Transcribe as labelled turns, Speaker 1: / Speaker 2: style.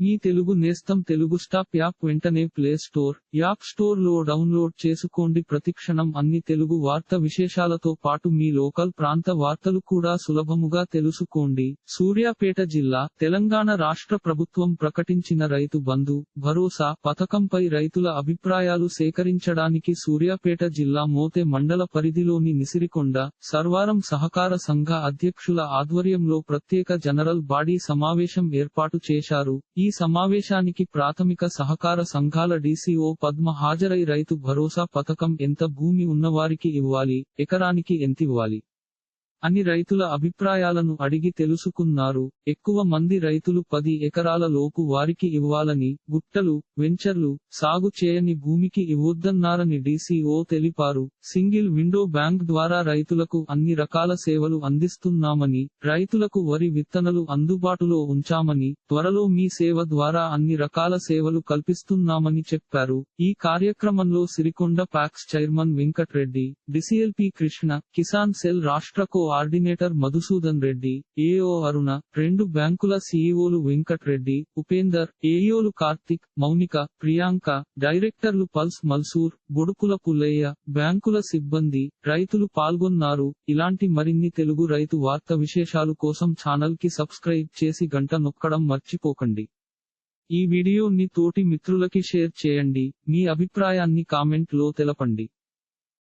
Speaker 1: మీ తెలుగు నేస్తం Telugu stop app వెంటనే play store app స్టోర్లో డౌన్లోడ్ చేసుకోండి. ప్రతిక్షణం అన్ని తెలుగు వార్త విశేషాలతో పాటు మీ లోకల్ ప్రాంత వార్తలు కూడా సులభముగా తెలుసుకోండి. సూర్యాపేట జిల్లా తెలంగాణ రాష్ట్ర ప్రభుత్వం ప్రకటించిన రైతు బంధు భరోసా పథకంపై రైతుల అభిప్రాయాలు సేకరించడానికి సూర్యాపేట జిల్లా మోతె మండల పరిధిలోని నిసిరికొండ సర్వారం సహకార సంఘ అధ్యక్షుల ఆధ్వర్యంలో ప్రత్యేక జనరల్ బాడీ సమావేశం ఏర్పాటు చేశారు. ఈ సమావేశానికి ప్రాథమిక సహకార సంఘాల డీసీఓ పద్మ హాజరై రైతు భరోసా పథకం ఎంత భూమి ఉన్నవారికి ఇవ్వాలి ఎకరానికి ఎంతివ్వాలి అని రైతుల అభిప్రాయాలను అడిగి తెలుసుకున్నారు. ఎక్కువ మంది రైతులు పది ఎకరాల లోపు వారికి ఇవ్వాలని గుట్టలు వెంచర్లు సాగు చేయని భూమికి ఇవ్వొద్దన్నారని డీసీఓ తెలిపారు. సింగిల్ విండో బ్యాంక్ ద్వారా రైతులకు అన్ని రకాల సేవలు అందిస్తున్నామని రైతులకు వరి విత్తనలు అందుబాటులో ఉంచామని త్వరలో మీ సేవ ద్వారా అన్ని రకాల సేవలు కల్పిస్తున్నామని చెప్పారు. ఈ కార్యక్రమంలో Sirikonda PACS chairman Venkat Reddy DCLP Krishna Kisan cell రాష్ట్ర కోఆర్డినేటర్ మధుసూదన్ రెడ్డి ఏఓ అరుణ రెండు బ్యాంకుల సీఈఓలు వెంకట్ రెడ్డి ఉపేందర్ ఏఈఓలు కార్తిక్ మౌనిక ప్రియాంక డైరెక్టర్లు పల్స్ మల్సూర్ బొడుకుల పుల్లయ్య బ్యాంకుల సిబ్బంది రైతులు పాల్గొన్నారు. ఇలాంటి మరిన్ని తెలుగు రైతు వార్త విశేషాలు కోసం ఛానల్కి సబ్స్క్రైబ్ చేసి గంట నొక్కడం మర్చిపోకండి. ఈ వీడియోని తోటి మిత్రులకి షేర్ చేయండి. మీ అభిప్రాయాన్ని కామెంట్లో తెలపండి.